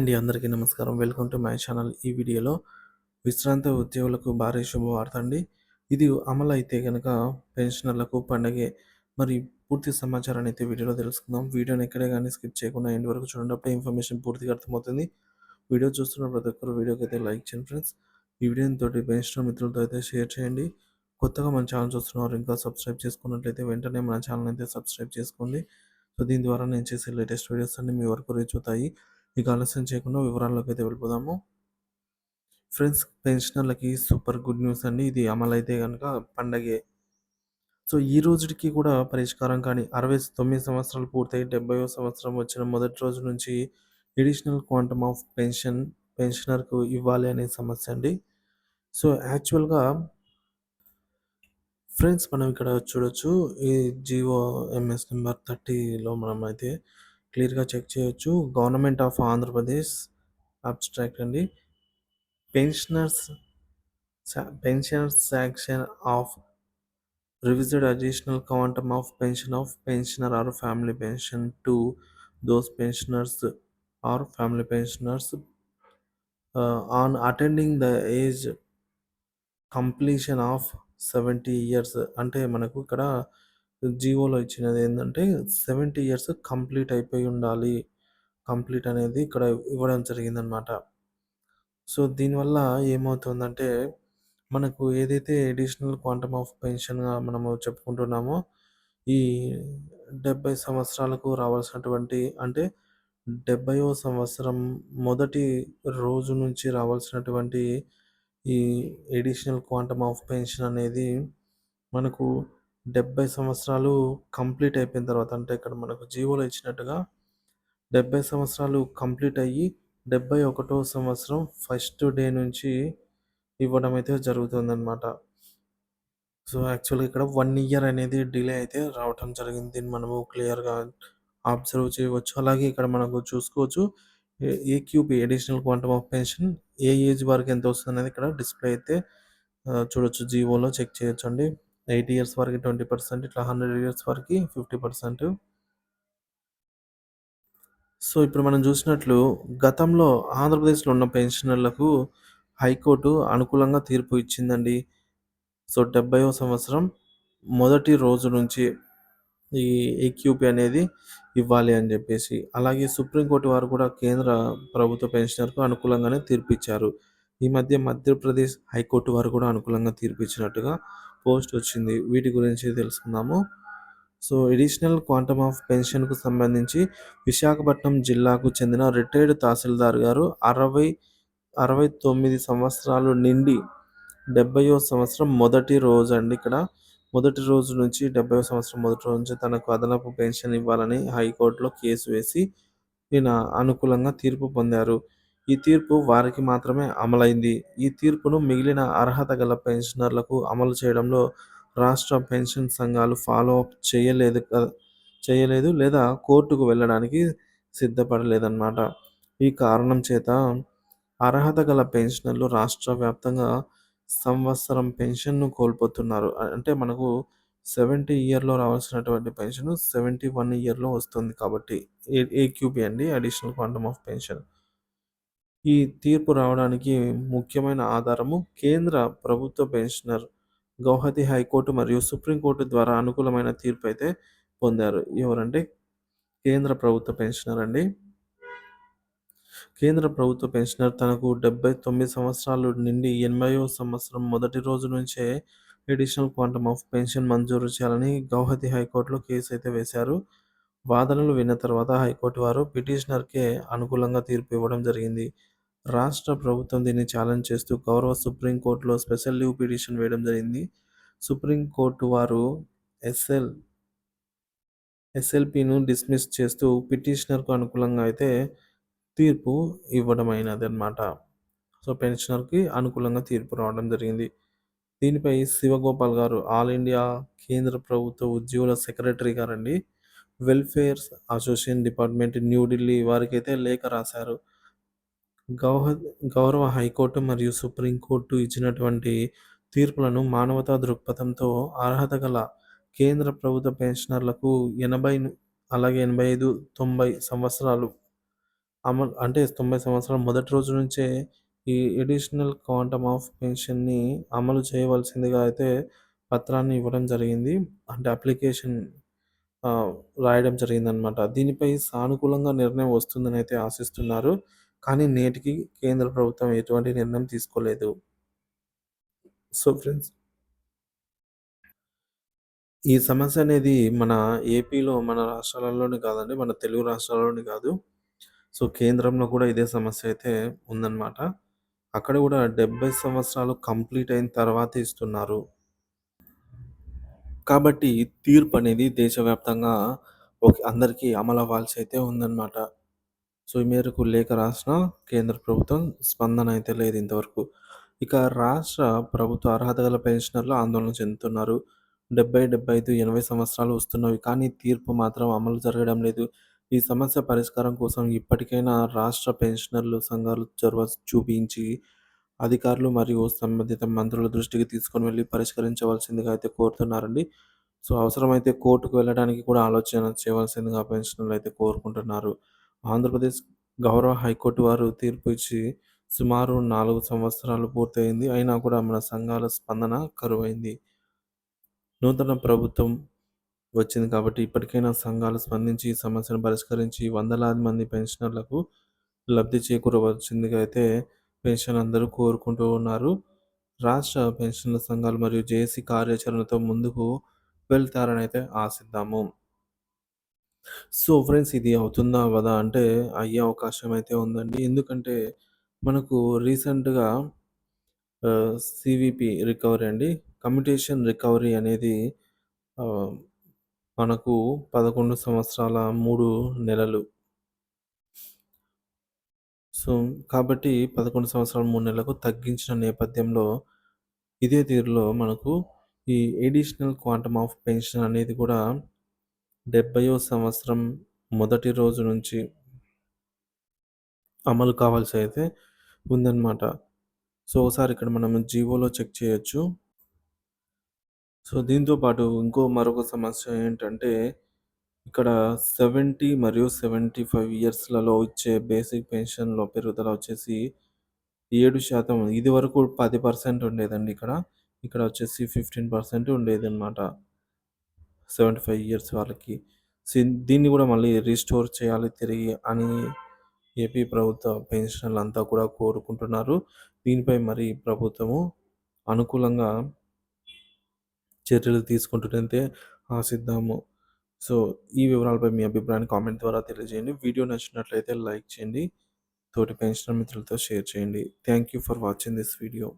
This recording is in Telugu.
అండి అందరికీ నమస్కారం. Welcome to my channel. ఈ వీడియోలో విశ్రాంత ఉద్యోగులకు భారీ శుభవార్త అండి. ఇది అమలు అయితే కనుక పెన్షనర్లకు పండగే మరి పూర్తి సమాచారాన్ని అయితే వీడియోలో తెలుసుకుందాం. వీడియోని ఎక్కడే కానీ స్కిప్ చేయకుండా ఎండ్ వరకు చూడండి. అప్పుడే ఇన్ఫర్మేషన్ పూర్తిగా అర్థమవుతుంది. వీడియో చూస్తున్న ప్రతి ఒక్కరు వీడియోకి అయితే లైక్ చేయండి ఫ్రెండ్స్. ఈ వీడియోని తోటి పెన్షనర్ మిత్రులతో అయితే షేర్ చేయండి. కొత్తగా మన ఛానల్ చూస్తున్నారు ఇంకా సబ్స్క్రైబ్ చేసుకున్నట్లయితే వెంటనే మన ఛానల్ అయితే సబ్స్క్రైబ్ చేసుకోండి. సో దీని ద్వారా నేను చేసే లేటెస్ట్ వీడియోస్ అన్ని మీ వరకు రీచ్ అవుతాయి. ఇక ఆలస్యం చేయకుండా వివరాల్లోకి అయితే వెళ్ళిపోదాము. ఫ్రెండ్స్ పెన్షనర్లకి సూపర్ గుడ్ న్యూస్ అండి. ఇది అమలు అయితే కనుక పండగే. సో ఈ రోజుకి కూడా పరిష్కారం కానీ అరవై తొమ్మిది సంవత్సరాలు పూర్తయి డెబ్బైవ సంవత్సరం వచ్చిన మొదటి రోజు నుంచి ఎడిషనల్ క్వాంటమ్ ఆఫ్ పెన్షన్ పెన్షనర్కు ఇవ్వాలి అనే సమస్య అండి. సో యాక్చువల్గా ఫ్రెండ్స్ మనం ఇక్కడ చూడొచ్చు. ఈ జియో ఎంఎస్ నెంబర్ థర్టీలో మనం అయితే క్లియర్గా చెక్ చేయొచ్చు. గవర్నమెంట్ ఆఫ్ ఆంధ్రప్రదేశ్ అబ్స్ట్రాక్ట్ అండి. Pensioners pensioners sanction of revised additional quantum of pension of pensioner or family pension to those pensioners or family pensioners. On attending the age completion of seventy years అంటే మనకు ఇక్కడ జియోలో ఇచ్చినది ఏంటంటే సెవెంటీ ఇయర్స్ కంప్లీట్ అయిపోయి ఉండాలి. కంప్లీట్ అనేది ఇక్కడ ఇవ్వడం జరిగిందనమాట సో దీనివల్ల ఏమవుతుందంటే మనకు ఏదైతే ఎడిషనల్ క్వాంటమ్ ఆఫ్ పెన్షన్గా మనము చెప్పుకుంటున్నామో ఈ డెబ్బై సంవత్సరాలకు రావాల్సినటువంటి అంటే డెబ్బయో సంవత్సరం మొదటి రోజు నుంచి రావాల్సినటువంటి ఈ ఎడిషనల్ క్వాంటమ్ ఆఫ్ పెన్షన్ అనేది మనకు డెబ్బై సంవత్సరాలు కంప్లీట్ అయిపోయిన తర్వాత అంటే ఇక్కడ మనకు జీవోలో ఇచ్చినట్టుగా డెబ్బై సంవత్సరాలు కంప్లీట్ అయ్యి డెబ్బై ఒకటో సంవత్సరం ఫస్ట్ డే నుంచి ఇవ్వడం అయితే జరుగుతుందన్నమాట. సో యాక్చువల్గా ఇక్కడ వన్ ఇయర్ అనేది డిలే అయితే రావటం జరిగింది. దీన్ని మనము క్లియర్గా అబ్జర్వ్ చేయవచ్చు. అలాగే ఇక్కడ మనకు చూసుకోవచ్చు AQP additional quantum of pension A age వరకు ఎంత వస్తుంది అనేది ఇక్కడ డిస్ప్లే అయితే చూడొచ్చు. జీవోలో చెక్ చేయొచ్చు అండి ఎయిటీ ఇయర్స్ వరకు ట్వంటీ పర్సెంట్ ఇట్లా హండ్రెడ్ ఇయర్స్ వరకు ఫిఫ్టీ పర్సెంట్. సో ఇప్పుడు మనం చూసినట్లు గతంలో ఆంధ్రప్రదేశ్లో ఉన్న పెన్షనర్లకు హైకోర్టు అనుకూలంగా తీర్పు ఇచ్చిందండి. సో డెబ్బైవ సంవత్సరం మొదటి రోజు నుంచి ఈ ఏక్యూపీ అనేది ఇవ్వాలి అని చెప్పేసి అలాగే సుప్రీంకోర్టు వారు కూడా కేంద్ర ప్రభుత్వ పెన్షనర్కు అనుకూలంగానే తీర్పు ఇచ్చారు ఈ మధ్య మధ్యప్రదేశ్ హైకోర్టు వారు కూడా అనుకూలంగా తీర్పు ఇచ్చినట్టుగా పోస్ట్ వచ్చింది. వీటి గురించి తెలుసుకుందాము. సో ఎడిషనల్ క్వాంటమ్ ఆఫ్ పెన్షన్కు సంబంధించి విశాఖపట్నం జిల్లాకు చెందిన రిటైర్డ్ తహసీల్దార్ గారు అరవై అరవై తొమ్మిది సంవత్సరాలు నిండి డెబ్బయో సంవత్సరం మొదటి రోజు అండి ఇక్కడ. మొదటి రోజు నుంచి డెబ్బై సంవత్సరం మొదటి రోజు నుంచి తనకు అదనపు పెన్షన్ ఇవ్వాలని హైకోర్టులో కేసు వేసి ఈయన అనుకూలంగా తీర్పు పొందారు. ఈ తీర్పు వారికి మాత్రమే అమలైంది. ఈ తీర్పును మిగిలిన అర్హత గల పెన్షనర్లకు అమలు చేయడంలో రాష్ట్ర పెన్షన్ సంఘాలు ఫాలో అప్ చేయలేదు చేయలేదు లేదా కోర్టుకు వెళ్ళడానికి సిద్ధపడలేదన్నమాట. ఈ కారణం చేత అర్హత గల పెన్షనర్లు రాష్ట్ర వ్యాప్తంగా సంవత్సరం పెన్షన్ను కోల్పోతున్నారు. అంటే మనకు సెవెంటీ ఇయర్లో రావాల్సినటువంటి పెన్షన్ సెవెంటీ వన్ ఇయర్లో వస్తుంది కాబట్టి ఏ ఏక్యూపీ అండి అడిషనల్ క్వాంటమ్ ఆఫ్ పెన్షన్? ఈ తీర్పు రావడానికి ముఖ్యమైన ఆధారము కేంద్ర ప్రభుత్వ పెన్షనర్ గౌహతి హైకోర్టు మరియు సుప్రీంకోర్టు ద్వారా అనుకూలమైన తీర్పు అయితే పొందారు. ఎవరంటే కేంద్ర ప్రభుత్వ పెన్షనర్ అండి. కేంద్ర ప్రభుత్వ పెన్షనర్ తనకు డెబ్బై తొమ్మిది సంవత్సరాలు నిండి ఎనభైవ సంవత్సరం మొదటి రోజు నుంచే ఎడిషనల్ క్వాంటమ్ ఆఫ్ పెన్షన్ మంజూరు చేయాలని గౌహతి హైకోర్టులో కేసు అయితే వేశారు. వాదనలు విన్న తర్వాత హైకోర్టు వారు పిటిషనర్కే అనుకూలంగా తీర్పు ఇవ్వడం జరిగింది. రాష్ట్ర ప్రభుత్వం దీన్ని ఛాలెంజ్ చేస్తూ గౌరవ సుప్రీంకోర్టులో స్పెషల్ లీవ్ పిటిషన్ వేయడం జరిగింది. సుప్రీంకోర్టు వారు ఎస్ఎల్ ఎస్ఎల్పిను డిస్మిస్ చేస్తూ పిటిషనర్కు అనుకూలంగా అయితే తీర్పు ఇవ్వడం అయినది అనమాట సో పెన్షనర్కి అనుకూలంగా తీర్పు రావడం జరిగింది. దీనిపై శివగోపాల్ గారు ఆల్ ఇండియా కేంద్ర ప్రభుత్వ ఉద్యోగుల సెక్రటరీ గారండి వెల్ఫేర్ అసోసియేషన్ డిపార్ట్మెంట్ న్యూఢిల్లీ వారికి అయితే లేఖ రాశారు. గౌహ గౌరవ హైకోర్టు మరియు సుప్రీంకోర్టు ఇచ్చినటువంటి తీర్పులను మానవతా దృక్పథంతో అర్హత గల కేంద్ర ప్రభుత్వ పెన్షనర్లకు ఎనభై అలాగే ఎనభై ఐదు తొంభై సంవత్సరాలు అమలు అంటే 90 సంవత్సరాల మొదటి రోజు నుంచే ఈ అడిషనల్ క్వాంటమ్ ఆఫ్ పెన్షన్‌ని అమలు చేయవలసిందిగా అయితే పత్రాన్ని ఇవ్వడం జరిగింది. అంటే అప్లికేషన్ రాయడం జరిగిందనమాట. దీనిపై సానుకూలంగా నిర్ణయం వస్తుందని అయితే ఆశిస్తున్నారు. కానీ నేటికి కేంద్ర ప్రభుత్వం ఎటువంటి నిర్ణయం తీసుకోలేదు. సో ఫ్రెండ్స్ ఈ సమస్య అనేది మన ఏపీలో, మన రాష్ట్రాలలోనే కాదండి. మన తెలుగు రాష్ట్రాల్లోనే కాదు. సో కేంద్రంలో కూడా ఇదే సమస్య అయితే ఉందన్నమాట. అక్కడ కూడా 70 సంవత్సరాలు కంప్లీట్ అయిన తర్వాత ఇస్తున్నారు. కాబట్టి తీర్పు అనేది దేశవ్యాప్తంగా ఓకే. అందరికీ అవ్వాల్సి అయితే ఉందన్నమాట. సో ఈ మేరకు లేఖ రాసిన కేంద్ర ప్రభుత్వం స్పందన అయితే లేదు ఇంతవరకు. ఇక రాష్ట్ర ప్రభుత్వ అర్హత గల పెన్షనర్లు ఆందోళన చెందుతున్నారు. 70, 75, 80 సంవత్సరాలు వస్తున్నవి కానీ తీర్పు మాత్రం అమలు జరగడం లేదు. ఈ సమస్య పరిష్కారం కోసం ఇప్పటికైనా రాష్ట్ర పెన్షనర్లు సంఘాలు చొరవ చూపించి అధికారులు మరియు సంబంధిత మంత్రుల దృష్టికి తీసుకొని వెళ్ళి పరిష్కరించవలసిందిగా అయితే కోరుతున్నారండి. సో అవసరమైతే కోర్టుకు వెళ్ళడానికి కూడా ఆలోచన చేయవలసిందిగా పెన్షనర్లు అయితే కోరుకుంటున్నారు. ఆంధ్రప్రదేశ్ గౌరవ హైకోర్టు వారు తీర్పు ఇచ్చి సుమారు నాలుగు సంవత్సరాలు పూర్తయింది. అయినా కూడా మన సంఘాల స్పందన కరువైంది. నూతన ప్రభుత్వం వచ్చింది కాబట్టి ఇప్పటికైనా సంఘాలు స్పందించి ఈ సమస్యను పరిష్కరించి వందలాది మంది పెన్షనర్లకు లబ్ధి చేకూరవలసిందిగా అయితే పెన్షన్ అందరూ కోరుకుంటూ ఉన్నారు. రాష్ట్ర పెన్షన్ల సంఘాలు మరియు జేఏసీ కార్యాచరణతో ముందుకు వెళ్తారని అయితే ఆశిద్దాము. సో ఫ్రెండ్స్ ఇది అవుతుందా? అవ్వదా? అంటే అయ్యే అవకాశం అయితే ఉందండి. ఎందుకంటే మనకు రీసెంట్‌గా ఆహ్, సీవీపీ రికవరీ అండి. కమ్యుటేషన్ రికవరీ అనేది ఆహ్, మనకు 11 సంవత్సరాల 3 నెలలు. సో, కాబట్టి 11 సంవత్సరాల 3 నెలలకు తగ్గించిన నేపథ్యంలో ఇదే తీరులో మనకు ఈ అడిషనల్ క్వాంటమ్ ఆఫ్ పెన్షన్ అనేది కూడా 70వ సంవత్సరం మొదటి రోజు నుంచి అమలు కావాల్సి అయితే ఉందన్నమాట. సో, ఒకసారి ఇక్కడ మనం జీవోలో చెక్ చేయొచ్చు. సో, దీంతో పాటు ఇంకో మరొక సమస్య ఏంటంటే ఇక్కడ 70 మరియు 75 ఇయర్స్‌లలో ఇచ్చే బేసిక్ పెన్షన్‌లో పెరుగుదల వచ్చేసి ఏడు శాతం ఇది వరకు పది పర్సెంట్ ఉండేదండి ఇక్కడ. ఇక్కడ వచ్చేసి 15% సెవెంటీ ఫైవ్ ఇయర్స్ వాళ్ళకి. సో, దీన్ని కూడా మళ్ళీ రీస్టోర్ చేయాలి తిరిగి అని ఏపీ ప్రభుత్వ పెన్షనర్లంతా కూడా కోరుకుంటున్నారు. దీనిపై మరి ప్రభుత్వము అనుకూలంగా చర్యలు తీసుకుంటుంటే ఆశిద్దాము. సో, ఈ వివరాలపై మీ అభిప్రాయాన్ని కామెంట్ ద్వారా తెలియజేయండి. వీడియో నచ్చినట్లయితే లైక్ చేయండి. తోటి పెన్షనర్ మిత్రులతో షేర్ చేయండి. Thank you for watching this video.